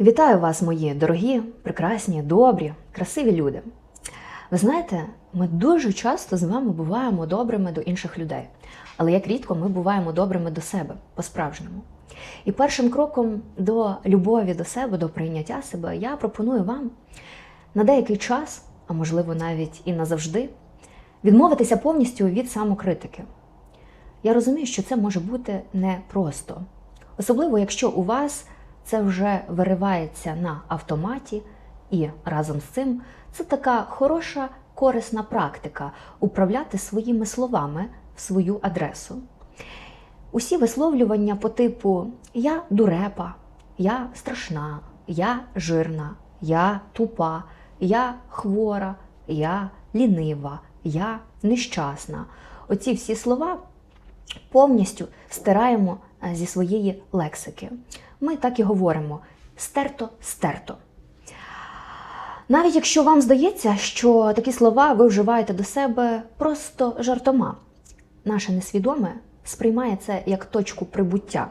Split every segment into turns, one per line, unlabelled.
Вітаю вас, мої дорогі, прекрасні, добрі, красиві люди. Ви знаєте, ми дуже часто з вами буваємо добрими до інших людей, але як рідко ми буваємо добрими до себе по-справжньому. І першим кроком до любові до себе, до прийняття себе, я пропоную вам на деякий час, а можливо навіть і назавжди, відмовитися повністю від самокритики. Я розумію, що це може бути непросто, особливо якщо у вас це вже виривається на автоматі, і разом з цим це така хороша, корисна практика управляти своїми словами в свою адресу. Усі висловлювання по типу Я дурепа, я страшна, я жирна, я тупа, я хвора, я лінива, я нещасна. Оці всі слова повністю стираємо е, зі своєї лексики. Ми так і говоримо: стерто, стерто. Навіть якщо вам здається, що такі слова ви вживаєте до себе просто жартома, наше несвідоме сприймає це як точку прибуття.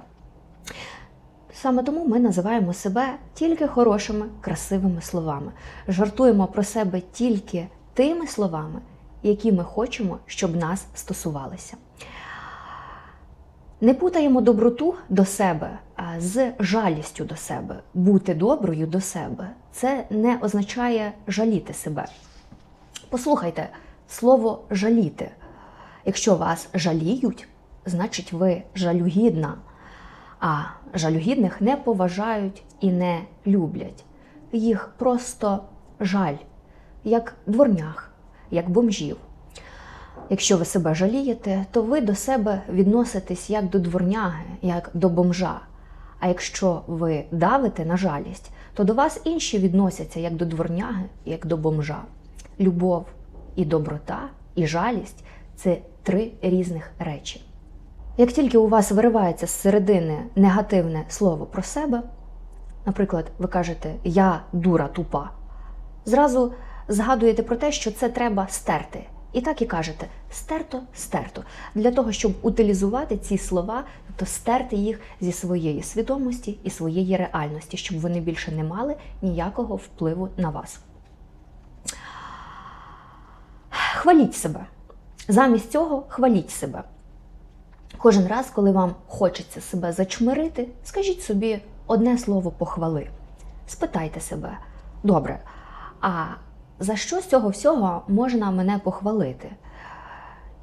Саме тому ми називаємо себе тільки хорошими, красивими словами, жартуємо про себе тільки тими словами, які ми хочемо, щоб нас стосувалися. Не путаємо доброту до себе з жалістю до себе. Бути доброю до себе це не означає жаліти себе. Послухайте слово жаліти. Якщо вас жаліють, значить ви жалюгідна, а жалюгідних не поважають і не люблять. Їх просто жаль, як дворнях, як бомжів. Якщо ви себе жалієте, то ви до себе відноситесь як до дворняги, як до бомжа. А якщо ви давите на жалість, то до вас інші відносяться як до дворняги, як до бомжа. Любов і доброта, і жалість це три різних речі. Як тільки у вас виривається з середини негативне слово про себе, наприклад, ви кажете Я дура тупа, зразу згадуєте про те, що це треба стерти. І так і кажете стерто, стерто, для того, щоб утилізувати ці слова, тобто стерти їх зі своєї свідомості і своєї реальності, щоб вони більше не мали ніякого впливу на вас. Хваліть себе. Замість цього хваліть себе. Кожен раз, коли вам хочеться себе зачмирити, скажіть собі одне слово похвали. Спитайте себе, добре, а за що з цього всього можна мене похвалити?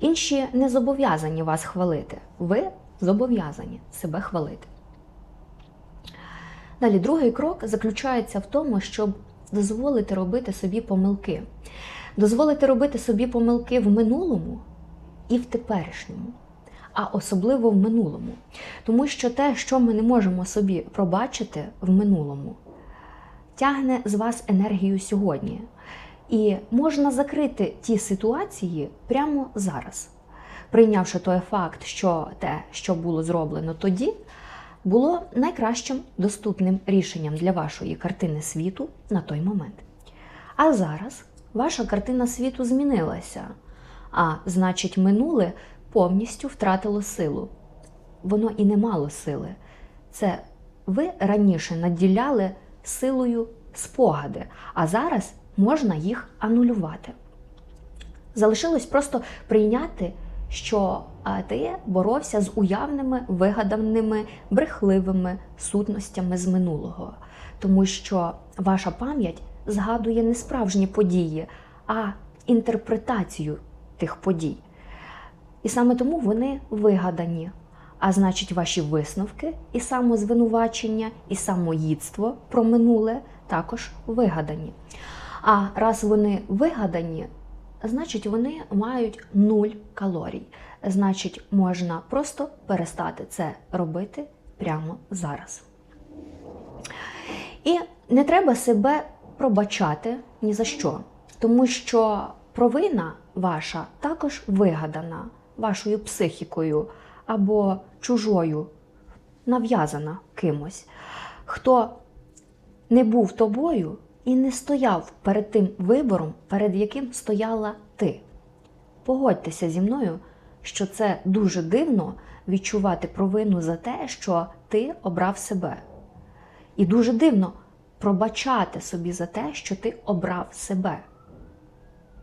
Інші не зобов'язані вас хвалити. Ви зобов'язані себе хвалити. Далі, другий крок заключається в тому, щоб дозволити робити собі помилки. Дозволити робити собі помилки в минулому і в теперішньому, а особливо в минулому. Тому що те, що ми не можемо собі пробачити в минулому, тягне з вас енергію сьогодні. І можна закрити ті ситуації прямо зараз, прийнявши той факт, що те, що було зроблено тоді, було найкращим доступним рішенням для вашої картини світу на той момент. А зараз ваша картина світу змінилася, а значить, минуле повністю втратило силу. Воно і не мало сили. Це ви раніше наділяли силою спогади, а зараз можна їх анулювати. Залишилось просто прийняти, що ти боровся з уявними, вигаданими, брехливими сутностями з минулого, тому що ваша пам'ять згадує не справжні події, а інтерпретацію тих подій. І саме тому вони вигадані. А значить, ваші висновки і самозвинувачення, і самоїдство про минуле також вигадані. А раз вони вигадані, значить вони мають нуль калорій. Значить, можна просто перестати це робити прямо зараз. І не треба себе пробачати ні за що, тому що провина ваша також вигадана вашою психікою або чужою, нав'язана кимось, хто не був тобою і не стояв перед тим вибором, перед яким стояла ти. Погодьтеся зі мною, що це дуже дивно відчувати провину за те, що ти обрав себе. І дуже дивно пробачати собі за те, що ти обрав себе.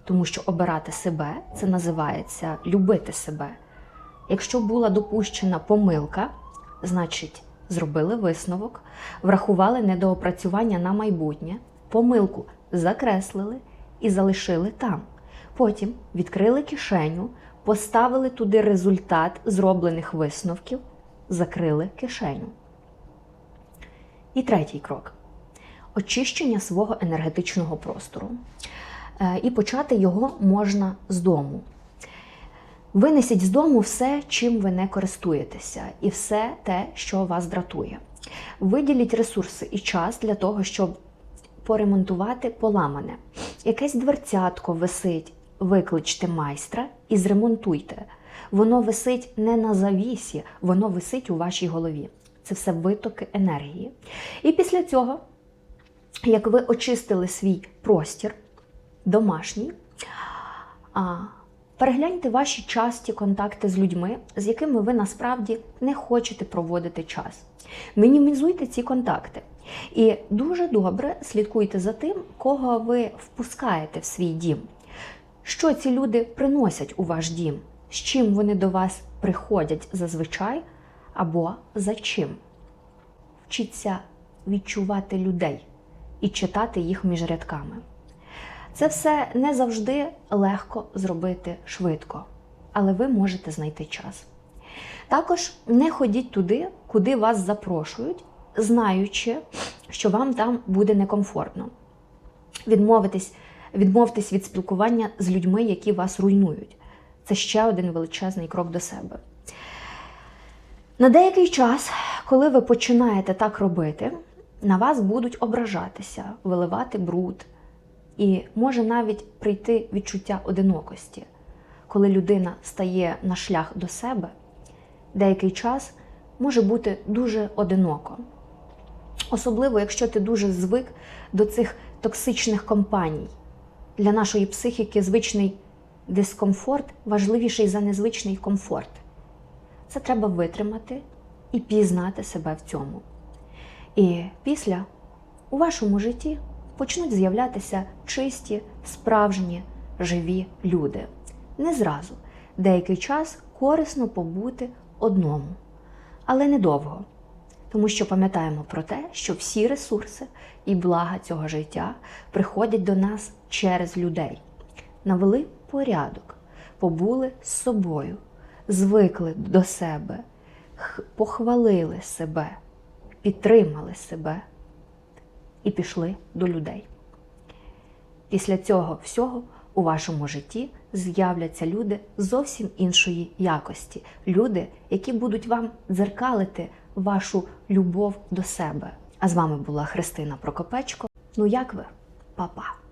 Тому що обирати себе це називається любити себе. Якщо була допущена помилка, значить зробили висновок, врахували недоопрацювання на майбутнє, помилку закреслили і залишили там. Потім відкрили кишеню, поставили туди результат зроблених висновків, закрили кишеню. І третій крок очищення свого енергетичного простору. Е, І почати його можна з дому. Винесіть з дому все, чим ви не користуєтеся, і все те, що вас дратує. Виділіть ресурси і час для того, щоб поремонтувати поламане. Якесь дверцятко висить, викличте майстра і зремонтуйте. Воно висить не на завісі, воно висить у вашій голові. Це все витоки енергії. І після цього, як ви очистили свій простір домашній, перегляньте ваші часті контакти з людьми, з якими ви насправді не хочете проводити час. Мінімізуйте ці контакти. І дуже добре слідкуйте за тим, кого ви впускаєте в свій дім. Що ці люди приносять у ваш дім, з чим вони до вас приходять зазвичай або за чим. Вчіться відчувати людей і читати їх між рядками. Це все не завжди легко зробити швидко, але ви можете знайти час. Також не ходіть туди, куди вас запрошують, знаючи, що вам там буде некомфортно. Відмовитись, відмовтесь від спілкування з людьми, які вас руйнують. Це ще один величезний крок до себе. На деякий час, коли ви починаєте так робити, на вас будуть ображатися, виливати бруд, і може навіть прийти відчуття одинокості. Коли людина стає на шлях до себе, деякий час може бути дуже одиноко. Особливо, якщо ти дуже звик до цих токсичних компаній. Для нашої психіки звичний дискомфорт важливіший за незвичний комфорт. Це треба витримати і пізнати себе в цьому. І після у вашому житті почнуть з'являтися чисті, справжні, живі люди. Не зразу, деякий час корисно побути одному, але недовго. Тому що пам'ятаємо про те, що всі ресурси і блага цього життя приходять до нас через людей. Навели порядок, побули з собою, звикли до себе, похвалили себе, підтримали себе і пішли до людей. Після цього всього у вашому житті з'являться люди зовсім іншої якості. Люди, які будуть вам дзеркалити вашу любов до себе. А з вами була Христина Прокопечко. Ну як ви, Па-па!